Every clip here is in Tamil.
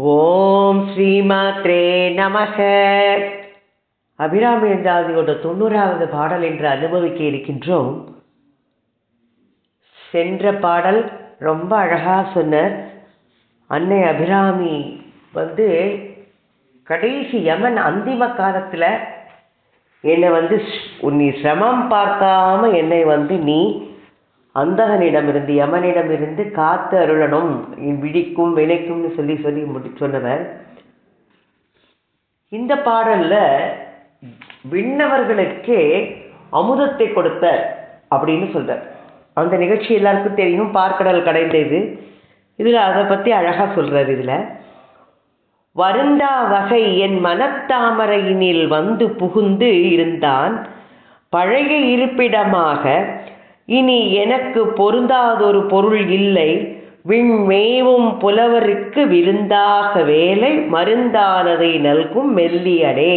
ஓம் ஸ்ரீமாத்ரே நமக. அபிராமி என்றாதியோட தொண்ணூறாவது பாடல் என்று அனுபவிக்க இருக்கின்றோம். சென்ற பாடல் ரொம்ப அழகாக சொன்னார். அன்னை அபிராமி வந்து கடைசி யமன் அந்திம காலத்தில் என்னை வந்து ஸ்- சிரமம் பார்க்காம என்னை வந்து நீ அந்தகனிடமிருந்து யமனிடமிருந்து காத்து அருளணும். விழிக்கும் வினைக்கும்னு சொல்லி சொல்லி முடி சொன்னவர் இந்த பாடல்ல விண்ணவர்களுக்கே அமுதத்தை கொடுத்த அப்படின்னு சொல்கிறார் அந்த நிகழ்ச்சி எல்லாருக்கும் தெரியும். பார்க்கடல் கடைந்த இது. இதுல அதை பத்தி அழகா சொல்றார் இதுல. வருந்தா வகை என் மனத்தாமரையினில் வந்து புகுந்து இருந்தான். பழைய இருப்பிடமாக இனி எனக்கு பொருந்தாதொரு பொருள் இல்லை. விண்மேவும் புலவருக்கு விருந்தாக வேலை மருந்தானதை நல்கும் மெல்லியடே.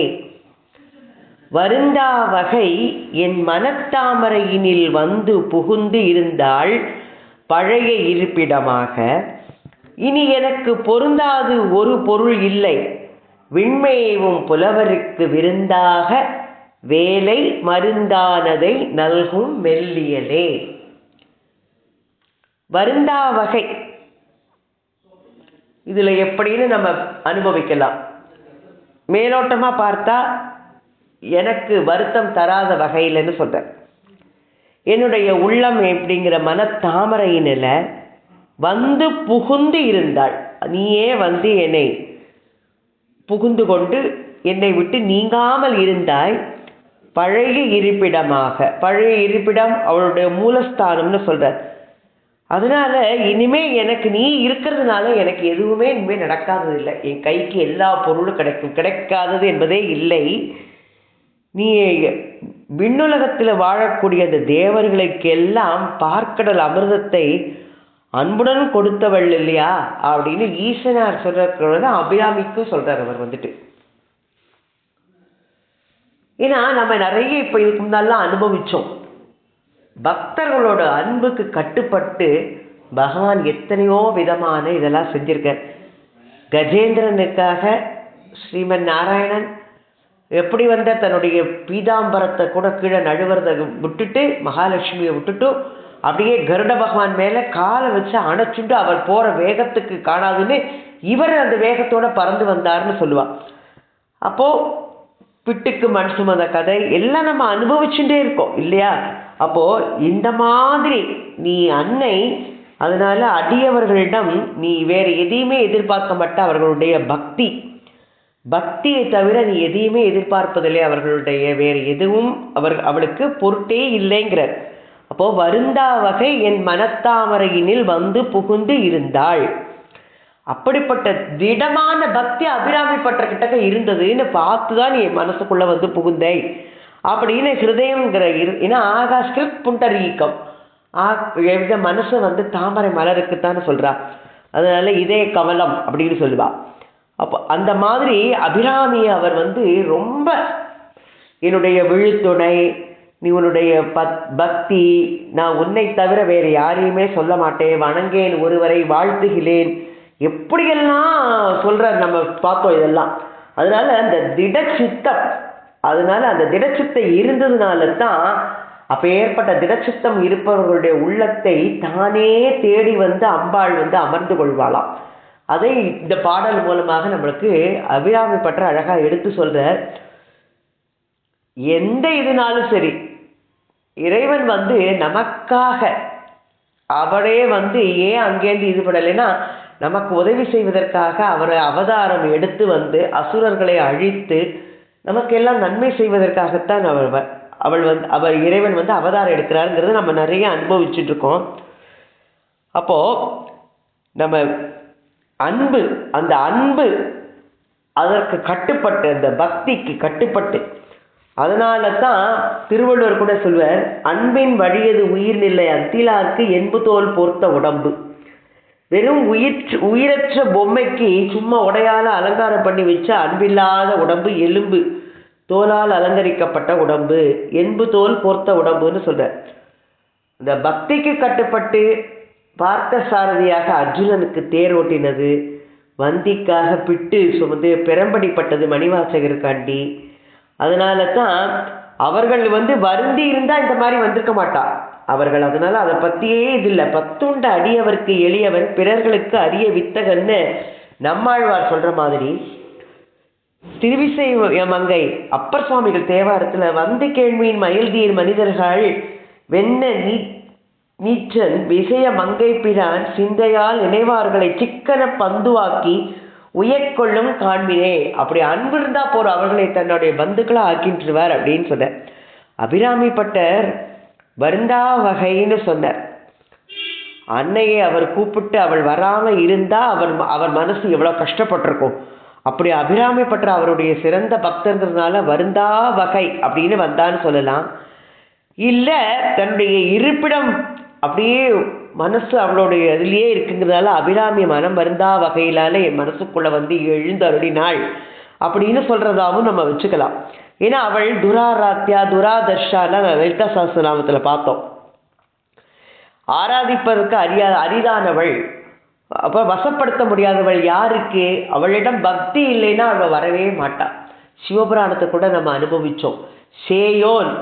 வருந்தா வகை என் மனத்தாமரையினில் வந்து புகுந்து இருந்தால் பழைய இருப்பிடமாக. இனி எனக்கு பொருந்தாது ஒரு பொருள் இல்லை. விண்மேவும் புலவருக்கு விருந்தாக வேலை மருந்தானதை நல்கும் மெல்லியலே. வருந்தா வகை. இதில் எப்படின்னு நம்ம அனுபவிக்கலாம். மேலோட்டமாக பார்த்தா எனக்கு வருத்தம் தராத வகையிலன்னு சொல்கிறேன் என்னுடைய உள்ளம் எப்படிங்கிற மனத்தாமரையினில வந்து புகுந்து இருந்தாள். நீயே வந்து என்னை புகுந்து கொண்டு என்னை விட்டு நீங்காமல் இருந்தாய். பழைய இருப்பிடமாக பழைய இருப்பிடம் அவளுடைய மூலஸ்தானம்னு சொல்கிறார் அதனால இனிமே எனக்கு நீ இருக்கிறதுனால எனக்கு எதுவுமே இனிமேல் நடக்காதது இல்லை. என் கைக்கு எல்லா பொருளும் கிடைக்கும். கிடைக்காதது என்பதே இல்லை. நீ விண்ணுலகத்தில் வாழக்கூடிய அந்த தேவர்களுக்கெல்லாம் பார்க்கடல் அமிர்தத்தை அன்புடன் கொடுத்தவள் இல்லையா? அப்படின்னு ஈசனார் சொல்றது அபிராமிக்கும் சொல்றார் அவர் வந்துட்டு. ஏன்னா நம்ம நிறைய இப்போ இதுக்கு முன்னாலாம் அனுபவித்தோம் பக்தர்களோட அன்புக்கு கட்டுப்பட்டு பகவான் எத்தனையோ விதமான இதெல்லாம் செஞ்சுருக்கார். கஜேந்திரனுக்காக ஸ்ரீமன் நாராயணன் எப்படி வந்த தன்னுடைய பீதாம்பரத்தை கூட கீழே நழுவுறதை விட்டுட்டு மகாலட்சுமியை விட்டுட்டு அப்படியே கருட பகவான் மேலே காலை வச்சு அணைச்சுண்டு அவர் போகிற வேகத்துக்கு காணாதுன்னு இவர் அந்த வேகத்தோடு பறந்து வந்தார்னு சொல்லுவாள் அப்போது பிட்டுக்கு மண் சுமந்த கதை எல்லாம் நம்ம அனுபவிச்சுட்டே இருக்கோம் இல்லையா? அப்போ இந்த மாதிரி நீ அன்னை அதனால அடியவர்களிடம் நீ வேற எதையுமே எதிர்பார்க்க மாட்ட அவர்களுடைய பக்தி. பக்தியை தவிர நீ எதையுமே எதிர்பார்ப்பதில்லை அவர்களுடைய வேறு எதுவும் அவர் அவளுக்கு பொருட்டே இல்லைங்கிறார். அப்போது வருந்தா வகை என் மனத்தாமரையினில் வந்து புகுந்து இருந்தாள். அப்படிப்பட்ட திடமான பக்தி அபிராமி பற்ற இருந்ததுன்னு பார்த்து தான் நீ என் மனசுக்குள்ள வந்து புகுந்தே அப்படின்னு ஹிருதயங்கிற இரு ஏன்னா ஆகாஷ்கில் புண்டரீக்கம் ஆ எந்த மனசு வந்து தாமரை மலருக்குத்தான்னு சொல்றா. அதனால இதே கமலம் அப்படின்னு சொல்லுவா. அப்போ அந்த மாதிரி அபிராமி அவர் வந்து ரொம்ப என்னுடைய விழுத்துணை நீ உன்னுடைய பத் பக்தி நான் உன்னை தவிர வேறு யாரையுமே சொல்ல மாட்டேன். வணங்கேன் ஒருவரை வாழ்த்துகிறேன். எப்படியெல்லாம் சொல்றார் நம்ம பார்த்தோம் இதெல்லாம். அதனால அந்த திடச்சித்தம் அதனால அந்த திடச்சித்தம் இருந்ததுனால தான் அப்போ ஏற்பட்ட திடச்சித்தம் இருப்பவர்களுடைய உள்ளத்தை தானே தேடி வந்து அம்பாள் வந்து அமர்ந்து கொள்வாளாம். அதை இந்த பாடல் மூலமாக நம்மளுக்கு அபிராமி பற்ற அழகா எடுத்து சொல்றார். எந்த இதுனாலும் சரி இறைவன் வந்து நமக்காக அவரே வந்து ஏன் அங்கேருந்து இது படலைன்னா நமக்கு உதவி செய்வதற்காக அவர் அவதாரம் எடுத்து வந்து அசுரர்களை அழித்து நமக்கெல்லாம் நன்மை செய்வதற்காகத்தான் அவர் வ- அவள் வந்து அவர் இறைவன் வந்து அவதாரம் எடுக்கிறாருங்கிறத நம்ம நிறைய அனுபவிச்சுட்டு இருக்கோம் அப்போ நம்ம அன்பு அந்த அன்பு அதற்கு கட்டுப்பட்டு அந்த பக்திக்கு கட்டுப்பட்டு அதனால தான் திருவள்ளுவர் கூட சொல்வார் அன்பின் வழியது உயிர்நிலை அத்திலாக்கு என்பு தோல் பொறுத்த உடம்பு. வெறும் உயிர் உயிரற்ற பொம்மைக்கு சும்மா உடையால் அலங்காரம் பண்ணி வச்ச அன்பில்லாத உடம்பு எலும்பு தோலால் அலங்கரிக்கப்பட்ட உடம்பு என்பு தோல் பொறுத்த உடம்புன்னு சொல்கிறார் இந்த பக்திக்கு கட்டுப்பட்டு பார்த்த சாரதியாக அர்ஜுனனுக்கு தேர் ஓட்டினது வந்திக்காக பிட்டு சுமந்து பெரம்படிப்பட்டது மணிவாசகருக்காண்டி. அதனால தான் அவர்கள் வந்து வருந்தி இருந்தால் இந்த மாதிரி வந்திருக்க மாட்டா. அவர்கள் அதனால அதை பற்றியே இது இல்லை. பத்துண்ட அடியவருக்கு எளியவன் பிறர்களுக்கு அரிய வித்தகன்னு நம்மாழ்வார் சொல்கிற மாதிரி திருவிசை மங்கை அப்பர் சுவாமிகள் தேவாரத்தில் வந்து கேள்வியின் மயில்தீர் மனிதர்கள் வெண்ண நீ நீச்சன் விசய மங்கை பிரான் சிந்தையால் நினைவார்களை சிக்கன பந்துவாக்கி உயர்கொள்ளும் காண்பினே அப்படி அன்பு இருந்தா போற அவர்களை தன்னுடைய பந்துக்களா ஆக்கின்றுவார் அப்படின்னு சொன்னார். அபிராமிப்பட்டர் வருந்தா வகைன்னு சொன்னார். அன்னையை அவர் கூப்பிட்டு அவள் வராம இருந்தா அவர் அவர் மனசு எவ்வளவு கஷ்டப்பட்டிருக்கும். அப்படி அபிராமி பட்டர் அவருடைய சிறந்த பக்தங்கிறதுனால வருந்தா வகை அப்படின்னு வந்தான்னு சொல்லலாம். இல்லை தன்னுடைய இருப்பிடம் அப்படியே மனசு அவளுடைய இதுலேயே இருக்குங்கிறதால அபிராமி மனம் வருந்தா வகையிலால என் மனசுக்குள்ள வந்து எழுந்து அருளினாள். அப்படின்னு சொல்றதாவும் நம்ம வச்சுக்கலாம். ஏன்னா அவள் துராராத்தியா துராதர்ஷாலாம் லலிதா சாஸ்திரநாமத்தில் பார்த்தோம். ஆராதிப்பதற்கு அரியா அரிதானவள். அப்போ வசப்படுத்த முடியாதவள் யாருக்கு? அவளிடம் பக்தி இல்லைன்னா அவள் வரவே மாட்டாள் சிவபுராணத்தை கூட நம்ம அனுபவிச்சோம். சேயோன்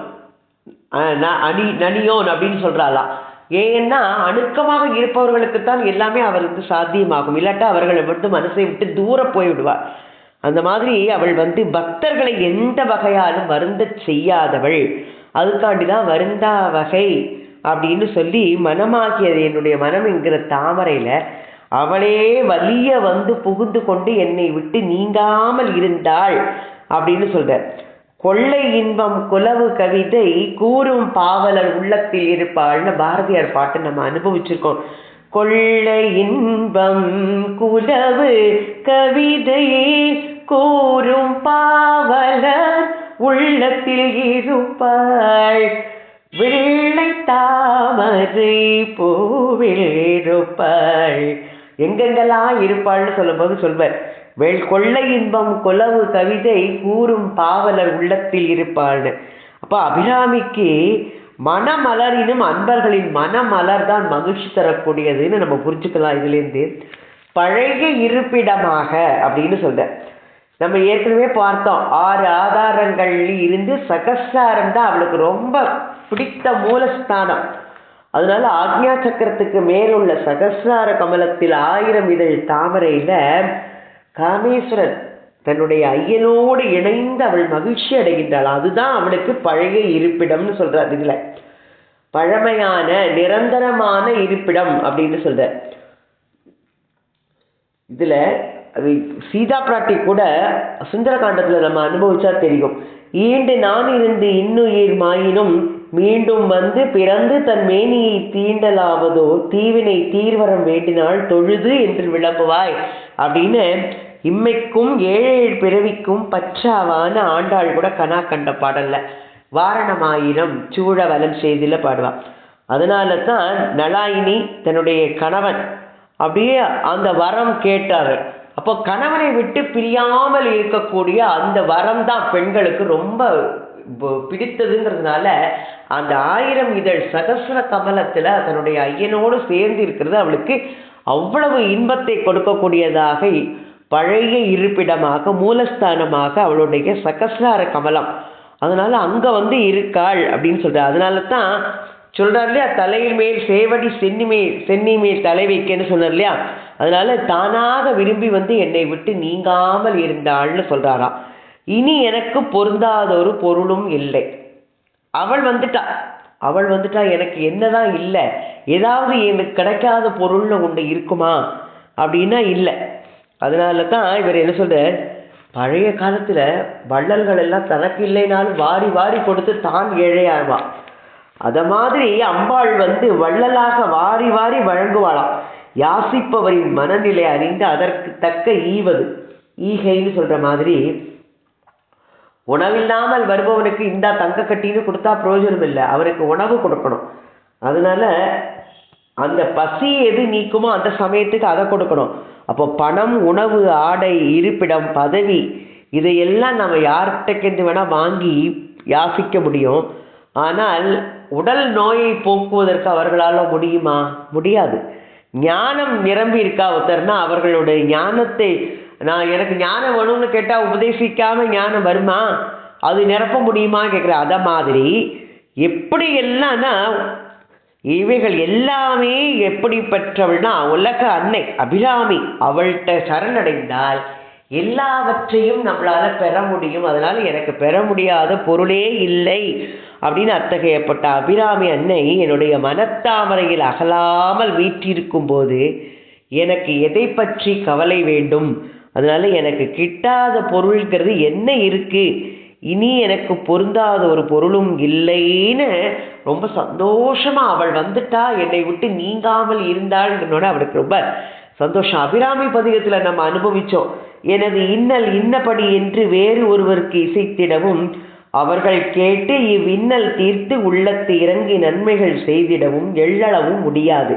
ந- அணி நனியோன் அப்படின்னு சொல்கிறாளா ஏன்னா அணுக்கமாக இருப்பவர்களுக்கு தான் எல்லாமே அவருக்கு சாத்தியமாகும். இல்லாட்டா அவர்களை மட்டும் மனசை விட்டு தூர போய்விடுவார். அந்த மாதிரி அவள் வந்து பக்தர்களை எந்த வகையாலும் வருந்த செய்யாதவள். அதுக்காண்டி தான் வருந்தா வகை அப்படின்னு சொல்லி மனமாகியது என்னுடைய மனம் என்கிற தாமரையில அவளே வலிய வந்து புகுந்து கொண்டு என்னை விட்டு நீங்காமல் இருந்தாள் அப்படின்னு சொல்ற கொள்ளை இன்பம் குலவு கவிதை கூறும் பாவலர் உள்ளத்தில் இருப்பாள்னு பாரதியார் பாட்டு நம்ம அனுபவிச்சிருக்கோம். கொள்ளை இன்பம் குலவு கவிதை கூறும் பாவலர் உள்ளத்தில் இருப்பாள். வெள்ளை தாமரை பூவில் இருப்பாள். எங்கெங்கெல்லாம் இருப்பாள்னு சொல்லும்போது சொல்வர். கொள்ளை இன்பம் கொலவு கவிதை கூறும் பாவலர் உள்ளத்தில் இருப்பாள்னு அப்போ அபிராமிக்கு மனமலரினும் அன்பர்களின் மனமலர் தான் மகிழ்ச்சி தரக்கூடியதுன்னு நம்ம புரிஞ்சுக்கலாம் இதுலேருந்து. பழைய இருப்பிடமாக அப்படின்னு சொல்கிறேன் நம்ம ஏற்கனவே பார்த்தோம். ஆறு ஆதாரங்கள் இருந்து சகசாரம் தான் அவளுக்கு ரொம்ப பிடித்த மூலஸ்தானம். அதனால ஆக்ஞா சக்கரத்துக்கு மேலுள்ள சகசார கமலத்தில் ஆயிரம் இதழ் தாமரையில காமேஸ்வரன் தன்னுடைய ஐயனோடு இணைந்து அவள் மகிழ்ச்சி அடைகின்றாள். அதுதான் அவளுக்கு பழைய இருப்பிடம்னு சொல்றார் இதுல. பழமையான நிரந்தரமான இருப்பிடம் அப்படின்னு சொல்ற இதுல அது சீதா பிராட்டி கூட சுந்தரகாண்டத்துல நம்ம அனுபவிச்சா தெரியும். ஈண்டு நான் இருந்து இன்னுயிர் மாயினும் மீண்டும் வந்து பிறந்து தன் மேனியை தீண்டலாவதோ தீவினை தீர்வரம் வேண்டினால் தொழுது என்று விளம்புவாய் அப்படின்னு இம்மைக்கும் ஏழை பிறவிக்கும் பற்றாவான ஆண்டாள் கூட கனா கண்ட பாடல்ல. வாரணமாயிரம் சூழ வலம் செய்தில பாடுவான் அதனால தான் நலாயினி தன்னுடைய கணவன் அப்படியே அந்த வரம் கேட்டாரு. அப்போ கணவனை விட்டு பிரியாமல் இருக்கக்கூடிய அந்த வரம் தான் பெண்களுக்கு ரொம்ப பிடித்ததுங்கிறதுனால அந்த ஆயிரம் இதழ் சகசிர கமலத்தில் தன்னுடைய ஐயனோடு சேர்ந்து இருக்கிறது. அவளுக்கு அவ்வளவு இன்பத்தை கொடுக்கக்கூடியதாக பழைய இருப்பிடமாக மூலஸ்தானமாக அவளுடைய சகசிரார கமலம். அதனால் அங்கே வந்து இருக்காள் அப்படின்னு சொல்கிறார் அதனால தான் சொல்கிறார் இல்லையா? தலையில் மேல் சேவடி சென்னிமே சென்னிமேல் சென்னி மேல் தலை வைக்கன்னு சொன்னார் இல்லையா? அதனால் தானாக விரும்பி வந்து என்னை விட்டு நீங்காமல் இருந்தாள்னு சொல்கிறாராம் இனி எனக்கு பொருந்தாத ஒரு பொருளும் இல்லை. அவள் வந்துட்டா. அவள் வந்துட்டா எனக்கு என்னதான் இல்லை. ஏதாவது எனக்கு கிடைக்காத பொருள்னு ஒன்று இருக்குமா? அப்படின்னா இல்லை. அதனால தான் இவர் என்ன சொல்கிறார் பழைய காலத்தில் வள்ளல்கள் எல்லாம் தனக்கு இல்லைனாலும் வாரி வாரி கொடுத்து தான் ஏழையாவா அதை மாதிரி அம்பாள் வந்து வள்ளலாக வாரி வாரி வழங்குவாளாம். யாசிப்பவரின் மனநிலை அறிந்து அதற்கு தக்க ஈவது. ஈகைன்னு சொல்கிற மாதிரி உணவில்லாமல் வருபவனுக்கு இந்த தங்க கட்டின்னு கொடுத்தா பிரயோஜனம் இல்லை. அவருக்கு உணவு கொடுக்கணும். அதனால அந்த பசி எது நீக்குமோ அந்த சமயத்துக்கு அதை கொடுக்கணும். அப்போ பணம் உணவு ஆடை இருப்பிடம் பதவி இதையெல்லாம் நம்ம யார்கிட்டக்கென்று வேணால் வாங்கி யாசிக்க முடியும். ஆனால் உடல் நோயை போக்குவதற்கு அவர்களால் முடியுமா? முடியாது. ஞானம் நிரம்பி இருக்கா ஒருத்தர்னா அவர்களுடைய ஞானத்தை நான் எனக்கு ஞானம் வேணும்னு கேட்டால் உபதேசிக்காமல் ஞானம் வருமா? அது நிரப்ப முடியுமா கேட்குற அதை மாதிரி எப்படி எல்லாம்னா இவைகள் எல்லாமே எப்படி பெற்றவள்னா உலக அன்னை அபிராமி அவள்கிட்ட சரணடைந்தால் எல்லாவற்றையும் நம்மளால் பெற முடியும். அதனால் எனக்கு பெற முடியாத பொருளே இல்லை அப்படின்னு அத்தகையப்பட்ட அபிராமி அன்னை என்னுடைய மனத்தாமரையில் அகலாமல் வீற்றிருக்கும் போது எனக்கு எதை பற்றி கவலை வேண்டும்? அதனால எனக்கு கிட்டாத பொருள்ங்கிறது என்ன இருக்குது இனி எனக்கு பொருந்தாத ஒரு பொருளும் இல்லைன்னு ரொம்ப சந்தோஷமாக அவள் வந்துட்டா. என்னை விட்டு நீங்காமல் இருந்தாள்னோட அவளுக்கு ரொம்ப சந்தோஷம். அபிராமி பதிகத்தில் நம்ம அனுபவித்தோம் எனது இன்னல் இன்னபடி என்று வேறு ஒருவருக்கு இசைத்திடவும் அவர்கள் கேட்டு இவ்வின்னல் தீர்த்து உள்ளத்து இறங்கி நன்மைகள் செய்திடவும் எள்ளளவும் முடியாது.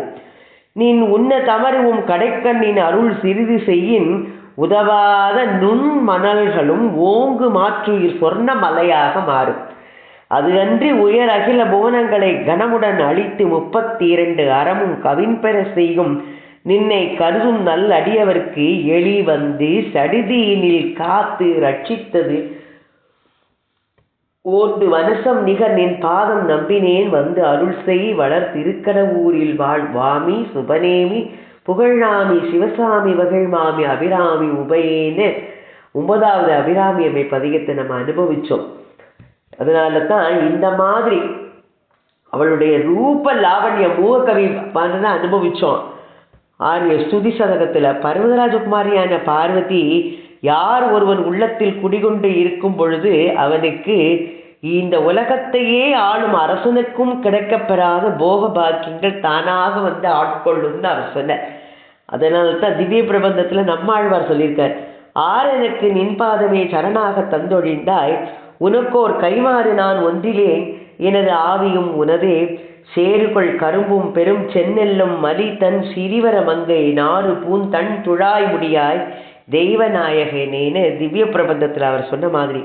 நின் உன்ன தமருவும் கடைக்கண்ணின் அருள் சிறிது செய்யின் உதவாத நுண் மணல்களும் ஓங்கு மாற்றுயிர் சொர்ண மலையாக மாறும். அது அன்றி உயர் அகில புவனங்களை கனமுடன் அழித்து முப்பத்தி இரண்டு அறமும் கவின்பெற செய்யும் நின்னை கருதும் நல் அடியவர்க்கு எளி வந்து சடிதியினில் காத்து ரட்சித்தது. ஓண்டு வனசம் நிகர் நின் பாதம் நம்பினேன் வந்து அருள் செய் வளர் திருக்கடவூரில் வாழ் வாமி சுபநேமி புகழ்நாமி சிவசாமி வகழ்மாமி அபிராமி உபயேன்னு ஒன்பதாவது அபிராமி அம்மை பதிகத்தை நம்ம அனுபவிச்சோம். அதனால தான் இந்த மாதிரி அவளுடைய ரூப லாவண்ய மூகக்கவி பாடுறத அனுபவிச்சோம். ஆரிய ஸ்துதி சதகத்தில் பர்வதராஜகுமாரியான பார்வதி யார் ஒருவன் உள்ளத்தில் குடிகொண்டு இருக்கும் பொழுது அவனுக்கு இந்த உலகத்தையே ஆளும் அரசனுக்கும் கிடைக்கப்பெறாத போக பாக்கியங்கள் தானாக வந்து ஆட்கொள்ளும்னு அவர் சொன்னார் அதனால தான் திவ்ய பிரபந்தத்தில் நம்மாழ்வார் சொல்லியிருக்கார் ஆரனுக்கு நின்பாதமே சரணாக தந்தொழிந்தாய் உனக்கோர் கைமாறு நான் ஒன்றிலேன் எனது ஆவியும் உனதே சேருகொள் கரும்பும் பெரும் சென்னெல்லும் மலி தன் சிறிவர மங்கை நாறு பூன் தன் துழாய் முடியாய் தெய்வநாயகனேன்னு திவ்ய பிரபந்தத்தில் அவர் சொன்ன மாதிரி.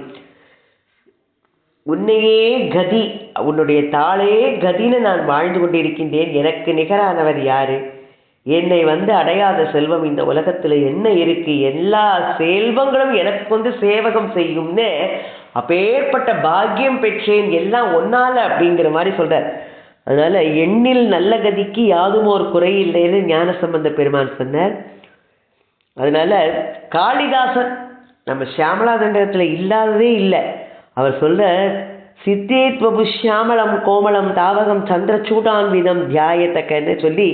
உன்னையே கதி உன்னுடைய தாளே கதின்னு நான் வாழ்ந்து கொண்டிருக்கின்றேன். எனக்கு நிகரானவர் யாரு? என்னை வந்து அடையாத செல்வம் இந்த உலகத்தில் என்ன இருக்கு? எல்லா செல்வங்களும் எனக்கு வந்து சேவகம் செய்யும்னு அப்பேற்பட்ட பாக்கியம் பெற்றேன். எல்லாம் ஒன்னால அப்படிங்கிற மாதிரி சொல்றார். அதனால எண்ணில் நல்ல கதிக்கு யாதும் ஒரு குறை இல்லைன்னு ஞான சம்பந்த பெருமான் சொன்னார். அதனால காளிதாசன் நம்ம சியாமலாதண்டத்தில் இல்லாததே இல்லை. அவர் சொல்ல சித்தேத்வபு ஷியாமளம் கோமலம் தாவகம் சந்திரச்சூடான்விதம் தியாயத்தக்கன்னு சொல்லி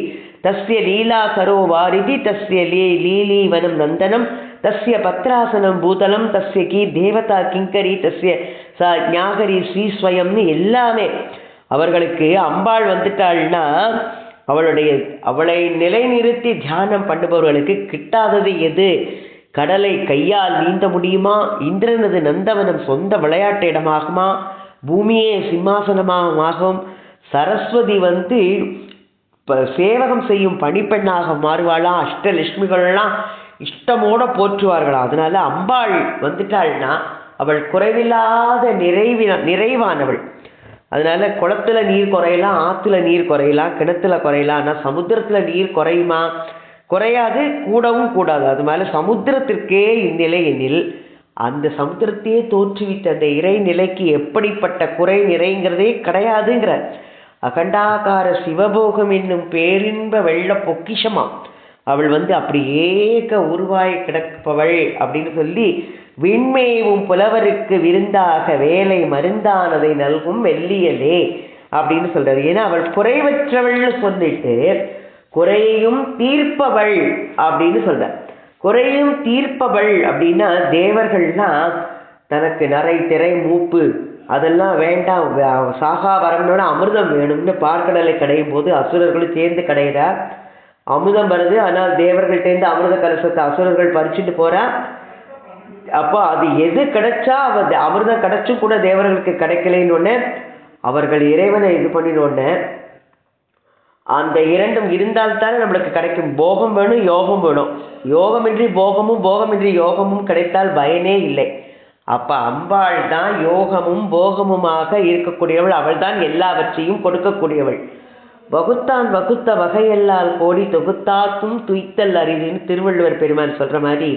தஸ்ய லீலா சரோவாரிதி தஸ்ய லீ லீலீவனம் நந்தனம் தஸ்ய பத்ராசனம் பூதலம் தஸ்ய கீ தேவதா கிங்கரி தஸ்ய ச ஞாகரி ஸ்ரீஸ்வயம்னு எல்லாமே. அவர்களுக்கு அம்பாள் வந்துட்டாள்னா அவளுடைய அவளை நிலைநிறுத்தி தியானம் பண்ணுபவர்களுக்கு கிட்டாதது எது? கடலை கையால் நீந்த முடியுமா? இந்திரனது நந்தவனம் சொந்த விளையாட்டு இடமாகுமா? பூமியே சிம்மாசனமாகும். சரஸ்வதி வந்து இப்போ சேவகம் செய்யும் பணிப்பெண்ணாக மாறுவாளாம் அஷ்டலட்சுமிகள்லாம் இஷ்டமோட போற்றுவார்களாம் அதனால அம்பாள் வந்துட்டாள்னா அவள் குறைவில்லாத நிறைவின நிறைவானவள். அதனால குளத்துல நீர் குறையலாம் ஆற்றுல நீர் குறையலாம் கிணத்துல குறையலாம் ஆனால் சமுத்திரத்தில் நீர் குறையுமா? குறையாது கூடவும் கூடாது. அது மேலே சமுத்திரத்திற்கே இந்நிலை எனில் அந்த சமுத்திரத்தையே தோற்றுவித்த அந்த இறை நிலைக்கு எப்படிப்பட்ட குறை நிறைங்கிறதே கிடையாதுங்கிற அகண்டாகார சிவபோகம் என்னும் பேரின்ப வெள்ள பொக்கிஷமாம். அவள் வந்து அப்படி ஏக உருவாய் கிடப்பவள் அப்படின்னு சொல்லி விண்மேவும் புலவருக்கு விருந்தாக வேலை மருந்தானதை நல்கும் வெள்ளியலே அப்படின்னு சொல்றாரு. ஏன்னா அவள் குறைவற்றவள்னு சொல்லிட்டு குறையும் தீர்ப்பவள் அப்படின்னு சொல்ற. குறையும் தீர்ப்பவள் அப்படின்னா தேவர்கள்னா தனக்கு நிறை திரை மூப்பு அதெல்லாம் வேண்டாம். சாகா வரணும்னு அமிர்தம் வேணும்னு பார்க்கடலை கடையும் போது அசுரர்களும் சேர்ந்து கடையிறா. அமுதம் வருது ஆனால் தேவர்கள்ட்டேருந்து அமிர்த கலசத்தை அசுரர்கள் பறிச்சுட்டு போறா. அப்போ அது எது கிடைச்சா அவ அமிர்தம் கிடைச்சும் கூட தேவர்களுக்கு கிடைக்கலைன்னு ஒன்று அவர்கள் இறைவனை இது பண்ணினோடனே அந்த இரண்டும் இருந்தால்தான் நம்மளுக்கு கிடைக்கும். போகம் வேணும் யோகம் வேணும். யோகமின்றி போகமும் போகமின்றி யோகமும் கிடைத்தால் பயனே இல்லை. அப்போ அம்பாள் தான் யோகமும் போகமுமாக இருக்கக்கூடியவள். அவள் தான் எல்லாவற்றையும் கொடுக்கக்கூடியவள். வகுத்தான் வகுத்த வகையெல்லால் கோடி தொகுத்தாக்கும் துய்த்தல் அறிதுன்னு திருவள்ளுவர் பெருமான் சொல்கிற மாதிரி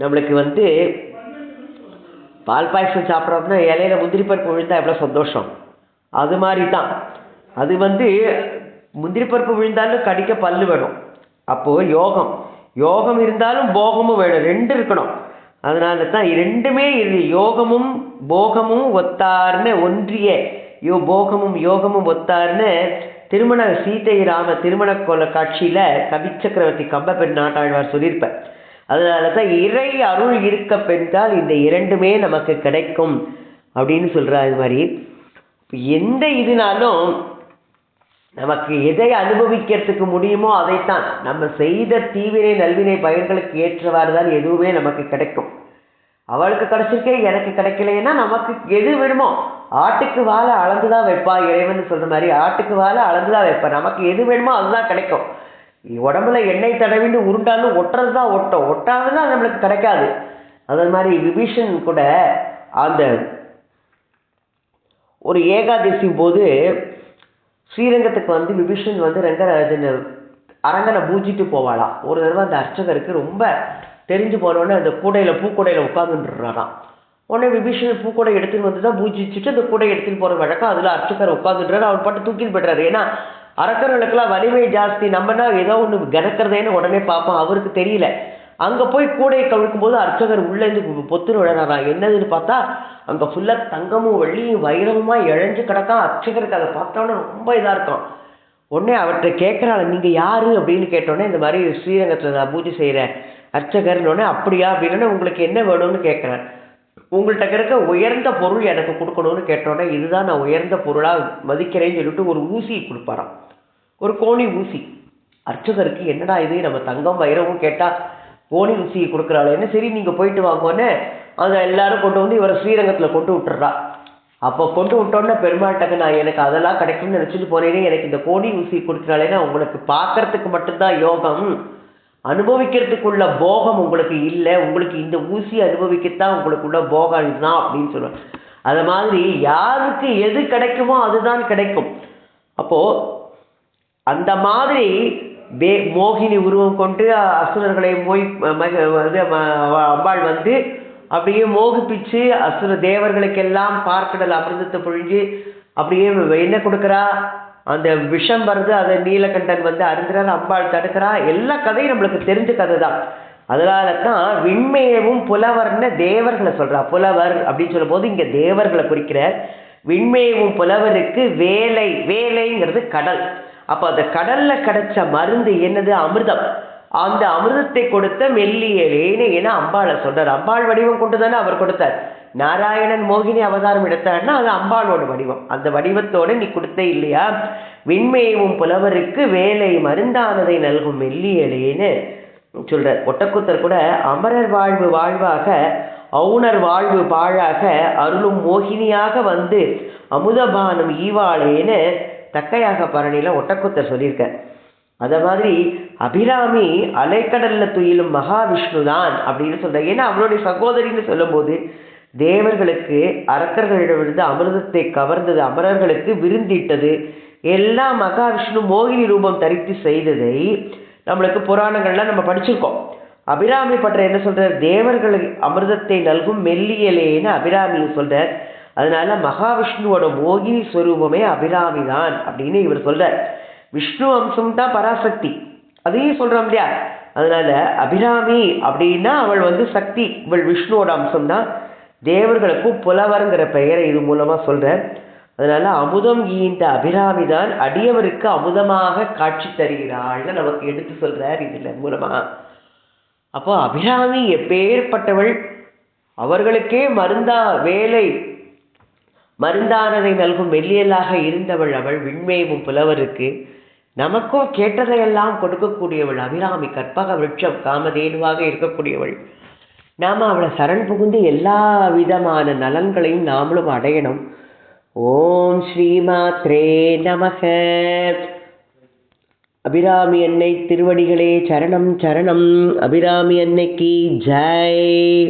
நம்மளுக்கு வந்து பால் பாயசம் சாப்பிட்றோம்னா இலையில முந்திரி பருப்பு விழுந்தால் எவ்வளோ சந்தோஷம். அது மாதிரி தான் அது வந்து முந்திரி பருப்பு விழுந்தாலும் கடிக்க பல்லு வேணும். அப்போது யோகம். யோகம் இருந்தாலும் போகமும் வேணும். ரெண்டு இருக்கணும். அதனால தான் ரெண்டுமே இது யோகமும் போகமும் ஒத்தார்னு ஒன்றிய. யோ போகமும் யோகமும் ஒத்தார்னு திருமண சீதை ராம திருமண கொல காட்சியில் கவிச்சக்கரவர்த்தி சக்கரவர்த்தி கம்பபெண் நாட்டாழ்வார் சொல்லியிருப்பார். அதனால தான் இறை அருள் இருக்க பெற்றால் இந்த இரண்டுமே நமக்கு கிடைக்கும் அப்படின்னு சொல்கிறா இது மாதிரி. எந்த இதுனாலும் நமக்கு எதை அனுபவிக்கிறதுக்கு முடியுமோ அதைத்தான். நம்ம செய்த தீவினை நல்வினை பயன்களுக்கு ஏற்றவாறு தான் எதுவுமே நமக்கு கிடைக்கும். அவளுக்கு கிடைச்சிருக்கே எனக்கு கிடைக்கலைன்னா நமக்கு எது வேணுமோ ஆட்டுக்கு வாழை அளந்து தான் வைப்பா இறைவன் சொல்ற மாதிரி ஆட்டுக்கு வாழை அளந்து தான் வைப்பா. நமக்கு எது வேணுமோ அதுதான் கிடைக்கும். உடம்புல எண்ணெய் தடவின்னு உருண்டாலும் ஒட்டுறது தான் ஒட்டும் ஒட்டாதுன்னா நம்மளுக்கு கிடைக்காது. அதே மாதிரி விபீஷன் கூட அந்த ஒரு ஏகாதசி போது ஸ்ரீரங்கத்துக்கு வந்து விபீஷன் வந்து ரங்கராஜன் அரங்கனை பூஜிட்டு போவாளாம். ஒரு தடவை அந்த அர்ச்சகருக்கு ரொம்ப தெரிஞ்சு போனோடனே அந்த கூடையில் பூக்கூடையில் உட்காந்துட்டுறாராம் உடனே விபீஷன் பூக்கூடை எடுத்துன்னு வந்து தான் பூஜிச்சுட்டு அந்த கூடை எடுத்துன்னு போகிற வழக்கம் அதில் அர்ச்சகர் உட்காந்துட்டுறாரு அவர் பாட்டு தூக்கிட்டு போய்ட்றாரு. ஏன்னா அரக்கர்களுக்கெல்லாம் வலிமை ஜாஸ்தி. நம்மனா ஏதோ ஒன்று கணக்கிறதேன்னு உடனே பார்ப்போம். அவருக்கு தெரியல. அங்கே போய் கூடையை கவிழ்க்கும்போது அர்ச்சகர் உள்ளேருந்து பொத்துன்னு விழறாராம் என்னதுன்னு பார்த்தா அங்கே ஃபுல்லாக தங்கமும் வெள்ளியும் வைரமுமா இழைஞ்சு கிடக்கா. அர்ச்சகருக்கு அதை பார்த்தோன்னே ரொம்ப இதாக இருக்கும் உடனே அவர்கிட்ட கேட்குறாள் நீங்கள் யார்? அப்படின்னு கேட்டோன்னே இந்த மாதிரி ஸ்ரீரங்கத்தில் நான் பூஜை செய்கிறேன் அர்ச்சகர்னோடனே அப்படியா? அப்படின்னு உங்களுக்கு என்ன வேணும்னு கேட்குறேன் உங்கள்கிட்ட இருக்க உயர்ந்த பொருள் எனக்கு கொடுக்கணும்னு கேட்டோன்னே இதுதான் நான் உயர்ந்த பொருளாக மதிக்கிறேன்னு சொல்லிட்டு ஒரு ஊசி கொடுப்பாராம். ஒரு கோணி ஊசி. அர்ச்சகருக்கு என்னடா இது? நம்ம தங்கம் வைரமும்? கேட்டால் கோணி ஊசியை கொடுக்குறாளேன்னு சரி நீங்கள் போயிட்டு வாங்கன்னு அதை எல்லாரும் கொண்டு வந்து இவரை ஸ்ரீரங்கத்தில் கொண்டு விட்டுறா. அப்போ கொண்டு விட்டோன்னே பெருமாள்கிட்ட நான் எனக்கு அதெல்லாம் கிடைக்கும்னு நினச்சிட்டு போனேனே எனக்கு இந்த கோணி ஊசி கொடுக்குறாளேன்னா உங்களுக்கு பார்க்கறதுக்கு மட்டும்தான் யோகம். அனுபவிக்கிறதுக்குள்ள போகம் உங்களுக்கு இல்லை உங்களுக்கு இந்த ஊசி அனுபவிக்கத்தான் உங்களுக்குள்ள போகம் இதுதான் அப்படின்னு சொல்லுவேன் அது மாதிரி யாருக்கு எது கிடைக்குமோ அதுதான் கிடைக்கும். அப்போது அந்த மாதிரி வே மோகினி உருவம் கொண்டு அசுரர்களை மோய் இது அம்பாள் வந்து அப்படியே மோகிப்பிச்சு அசுர தேவர்களுக்கெல்லாம் பார்க்கடல் அமிர்தத்தை பொழிஞ்சு அப்படியே என்ன கொடுக்குறா? அந்த விஷம் வருது அதை நீலகண்டன் வந்து அருந்துறாரு அம்பாள் தடுக்கிறா. எல்லா கதையும் நம்மளுக்கு தெரிஞ்ச கதை தான் அதனால தான் விண்மேவும் புலவர்னு தேவர்களை சொல்றா. புலவர் அப்படின்னு சொல்லும்போது இங்க தேவர்களை குறிக்கிற விண்மேவும் புலவருக்கு வேலை வேலைங்கிறது கடல். அப்போ அந்த கடல்ல கிடைச்ச மருந்து என்னது? அமிர்தம். அந்த அமிர்தத்தை கொடுத்த மெல்லியலேன்னு ஏன்னா அம்பாளை சொல்றார். அம்பாள் வடிவம் கொண்டு தானே அவர் கொடுத்தார். நாராயணன் மோகினி அவதாரம் எடுத்தார்னா அது அம்பாளோட வடிவம். அந்த வடிவத்தோட நீ கொடுத்த இல்லையா? விண்மேவும் புலவருக்கு வேலை மருந்தானதை நல்கும் மெல்லியலேன்னு சொல்றார். ஒட்டக்குத்தர் கூட அமரர் வாழ்வு வாழ்வாக அவுணர் வாழ்வு பாழாக அருளும் மோகினியாக வந்து அமுதபானம் ஈவாளேன்னு தக்கையாக பரணியில ஒட்டக்குத்தர் சொல்லியிருக்கார். அதை மாதிரி அபிராமி அலைக்கடல்ல துயிலும் மகாவிஷ்ணு தான் அப்படின்னு சொல்றார். ஏன்னா அவருடைய சகோதரின்னு சொல்லும்போது தேவர்களுக்கு அரக்கர்களிடமிருந்து அமிர்தத்தை கவர்ந்தது அமரர்களுக்கு விருந்திட்டது எல்லாம் மகாவிஷ்ணு மோகினி ரூபம் தரித்து செய்ததை நம்மளுக்கு புராணங்கள்லாம் நம்ம படிச்சிருக்கோம். அபிராமி பற்ற என்ன சொல்கிறார் தேவர்களுக்கு அமிர்தத்தை நல்கும் மெல்லியலேன்னு அபிராமி சொல்கிறார் அதனால மகாவிஷ்ணுவோட மோகினி ஸ்வரூபமே அபிராமி தான் அப்படின்னு இவர் சொல்றார். விஷ்ணு அம்சம் தான் பராசக்தி. அதையும் சொல்றோம் இல்லையா? அதனால அபிராமி அப்படின்னா அவள் வந்து சக்தி. இவள் விஷ்ணுவோட அம்சம் தான். தேவர்களுக்கும் புலவருங்கிற பெயரை இது மூலமா சொல்றார். அதனால அமுதம் ஈந்த அபிராமி தான் அடியவருக்கு அமுதமாக காட்சி தருகிறாள்னு நமக்கு எடுத்து சொல்றார் இதுல மூலமா. அப்போ அபிராமி எப்பேற்பட்டவள்? அவர்களுக்கே மருந்தா வேலை மருந்தானதை நல்கும் மெல்லியலாக இருந்தவள் அவள் விண்மேவும் புலவருக்கு. நமக்கும் கேட்டதையெல்லாம் கொடுக்கக்கூடியவள் அபிராமி கற்பக விருட்சம் காமதேனுவாக இருக்கக்கூடியவள். நாம் அவளை சரண் புகுந்து எல்லா விதமான நலன்களையும் நாமளும் அடையணும். ஓம் ஸ்ரீமாத்ரே நமக. அபிராமி அன்னை திருவடிகளே சரணம் சரணம். அபிராமி அன்னைக்கு ஜெய்.